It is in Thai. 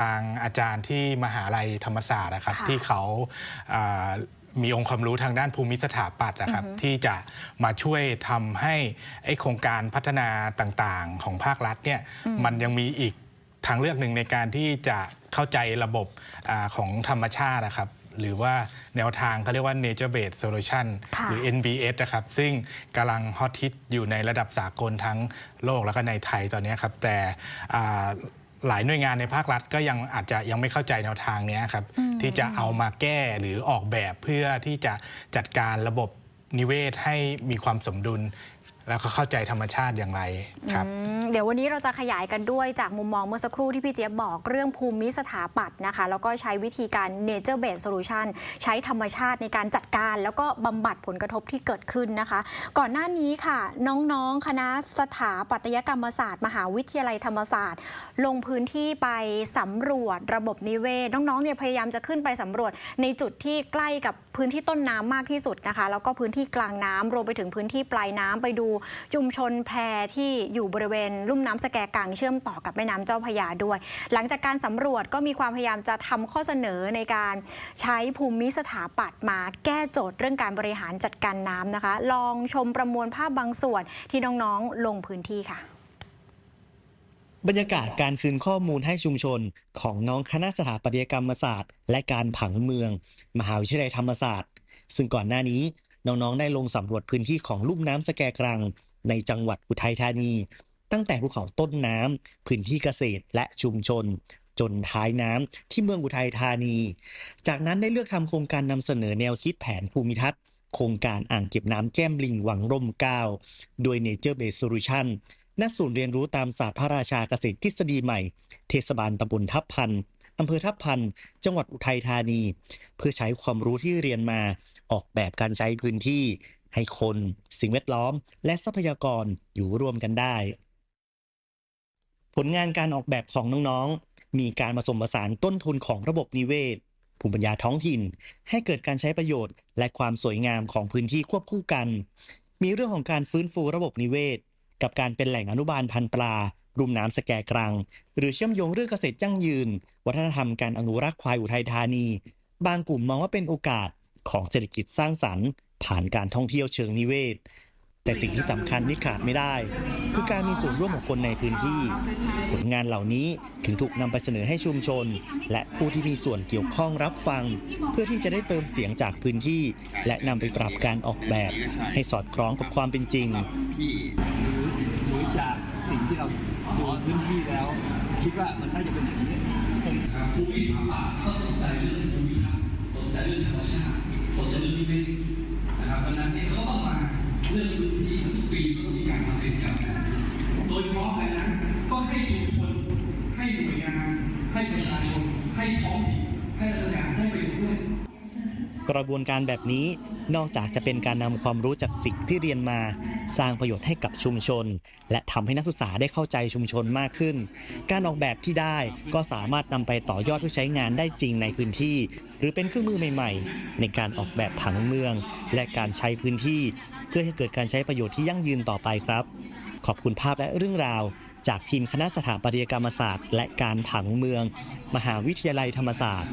ทางอาจารย์ที่มหาลัยธรรมศาสตร์นะครับค่ะที่เขาอ่ามีองค์ความรู้ทางด้านภูมิสถาปัตย์นะครับที่จะมาช่วยทำให้ไอ้โครงการพัฒนาต่างๆ ของภาครัฐเนี่ยมันยังมีอีกทางเลือกหนึ่งในการที่จะเข้าใจระบบอาของธรรมชาตินะครับหรือว่าแนวทางเขาเรียกว่า nature based solution ค่ะหรือ NBS นะครับ ซึ่งกำลังฮอตฮิตอยู่ในระดับสากลทั้งโลกแล้วก็ในไทยตอนนี้ครับ แต่อ่า หลายหน่วยงานในภาครัฐก็ยังอาจจะยังไม่เข้าใจแนวทางเนี้ยครับที่จะเอามาแก้หรือออกแบบเพื่อที่จะจัดการระบบนิเวศให้มีความสมดุล แล้วก็เข้าใจธรรมชาติอย่างไรครับเดี๋ยววันนี้เราจะขยายกันด้วยจากมุมมองเมื่อสักครู่ที่พี่เจี๊ยบบอกเรื่องภูมิสถาปัตย์นะคะ แล้วก็ใช้วิธีการ nature based solution ใช้ธรรมชาติในการจัดการ แล้วก็บำบัดผลกระทบที่เกิดขึ้นนะคะ ก่อนหน้านี้ค่ะ น้องๆ คณะสถาปัตยกรรมศาสตร์ มหาวิทยาลัยธรรมศาสตร์ ลงพื้นที่ไปสำรวจระบบนิเวศน้องๆเนี่ยพยายามจะขึ้นไปสำรวจในจุดที่ใกล้กับ พื้นที่ต้นน้ำมากที่สุดนะคะ แล้วก็พื้นที่กลางน้ำรวมไปถึงพื้นที่ปลายน้ำไปดูชุมชนแพรที่อยู่บริเวณลุ่มน้ำสแกกังเชื่อมต่อกับแม่น้ำเจ้าพยาด้วย หลังจากการสำรวจก็มีความพยายามจะทำข้อเสนอในการใช้ภูมิสถาปัตย์มาแก้โจทย์เรื่องการบริหารจัดการน้ำนะคะ ลองชมประมวลภาพบางส่วนที่น้องๆลงพื้นที่ค่ะ บรรยากาศการคืนข้อมูลให้ชุมชนของน้องคณะสถาปัตยกรรมศาสตร์ และการผังเมือง มหาวิทยาลัยธรรมศาสตร์ ซึ่งก่อนหน้านี้น้องๆ ได้ลงสำรวจพื้นที่ของลุ่มน้ำสแกกรัง ในจังหวัดอุทัยธานี ตั้งแต่ภูเขาต้นน้ำพื้นที่เกษตรและชุมชน จนท้ายน้ำที่เมืองอุทัยธานี จากนั้นได้เลือกทำโครงการนำเสนอแนวคิดแผนภูมิทัศน์โครงการอ่างเก็บน้ำแก้มลิงวังร่มเก้าโดย Nature Based Solution ณศูนย์เรียนรู้ตามศาสตร์พระราชาเกษตรทฤษฎีใหม่ เทศบาลตำบลทับพันอำเภอทับพันจังหวัดอุทัยธานี เพื่อใช้ความรู้ที่เรียนมาออกแบบการใช้พื้นที่ ให้คน สิ่งแวดล้อม และทรัพยากรอยู่ร่วมกันได้ ผลงานการออกแบบของน้องๆ มีการผสมผสานต้นทุนของระบบนิเวศ ภูมิปัญญาท้องถิ่น ให้เกิดการใช้ประโยชน์ และความสวยงามของพื้นที่ควบคู่กัน มีเรื่องของการฟื้นฟูระบบนิเวศ กับการเป็นแหล่งอนุบาลพันธุ์ปลา รุ่มน้ำสแกกรัง หรือเชื่อมโยงเรื่องเกษตรยั่งยืน วัฒนธรรมการอนุรักษ์ควายอุทัยธานี บางกลุ่มมองว่าเป็นโอกาสของเศรษฐกิจสร้างสรรค์ ผ่านการท่องเที่ยวเชิงนิเวศ แต่สิ่งที่สำคัญที่ขาดไม่ได้ คือการมีส่วนร่วมของคนในพื้นที่ ผลงานเหล่านี้ถึงถูกนำไปเสนอให้ชุมชน และผู้ที่มีส่วนเกี่ยวข้องรับฟัง เพื่อที่จะได้เติมเสียงจากพื้นที่ และนำไปปรับการออกแบบ ให้สอดคล้องกับความเป็นจริงพี่หรือจากสิ่งที่เราดูพื้นที่แล้ว คิดว่ามันน่าจะเป็นอย่างนี้ผมภูมิสถาปัตย์ก็สนใจเรื่องภูมิทัศน์สนใจเรื่องธรรมชาติสนใจเรื่อง ท้องถิ่นให้ราชการได้ประโยชน์ด้วยกระบวนการแบบนี้นอกจากจะเป็นการนำความรู้จากสิ่งที่เรียนมา สร้างประโยชน์ให้กับชุมชน และทำให้นักศึกษาได้เข้าใจชุมชนมากขึ้น การออกแบบที่ได้ก็สามารถนำไปต่อยอดเพื่อใช้งานได้จริงในพื้นที่ หรือเป็นเครื่องมือใหม่ ๆ ในการออกแบบผังเมือง และการใช้พื้นที่ เพื่อให้เกิดการใช้ประโยชน์ที่ยั่งยืนต่อไปครับ ขอบคุณภาพและเรื่องราว จากทีมคณะสถาปัตยกรรมศาสตร์ และการผังเมือง มหาวิทยาลัยธรรมศาสตร์